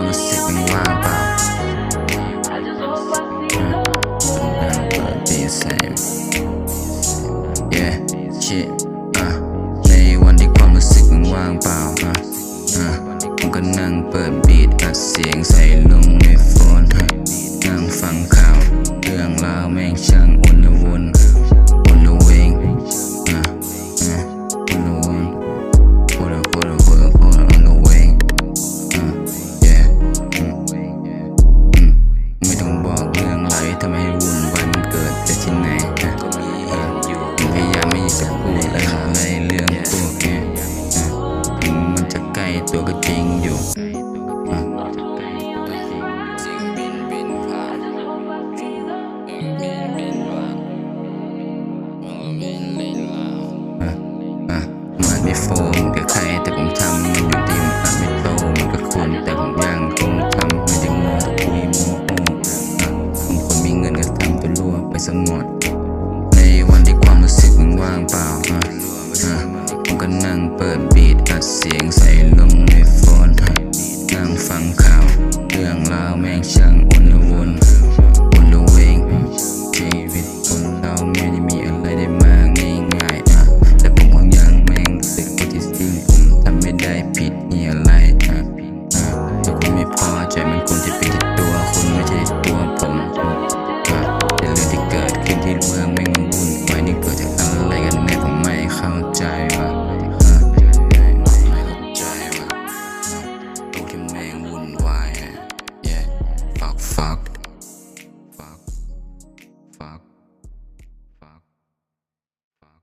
ามรู้สึกมันว่างเปล่า I just hope I see love. Never be the same Yeah shit อะในวันที่ความรู้สึกมันว่างเปล่าอะอะผมก็นั่งเปิดบีทอัดเสียงใส่ลง ช่างอุ่นละวนอุ่นละเวงอะอะอุ่นละวนพูดละพูดละพูดละพูดอุ่นละเวงอะ yeah อืมอืมไม่ต้องบอกเรื่องไรทำให้วุ่นวายมันเกิดจากที่ไหนนะก็มีเห็นอยู่พยายามไม่อยากจะพูดอะไรเรื่องพวกเนี้ยนะถึงมันจะใกล้ตัวก็จริงอยู่อะ Lost for me on this ride. สิ่งบินบินผ่านบิน ไม่โฟมกับใครแต่ผมทำมันอยู่ดีมันอาจไม่โตมันก็ควรแต่ผมยังคงทำไม่ได้โง่แต่คุยโมโอ้อะผมคนมีเงินก็ทำตัวรั่วไปสมดในวันที่ความรู้สึกมันว่างเปล่าฮะอะผมก็นั่งเปิดบีทอัดเสียงใส่ลงา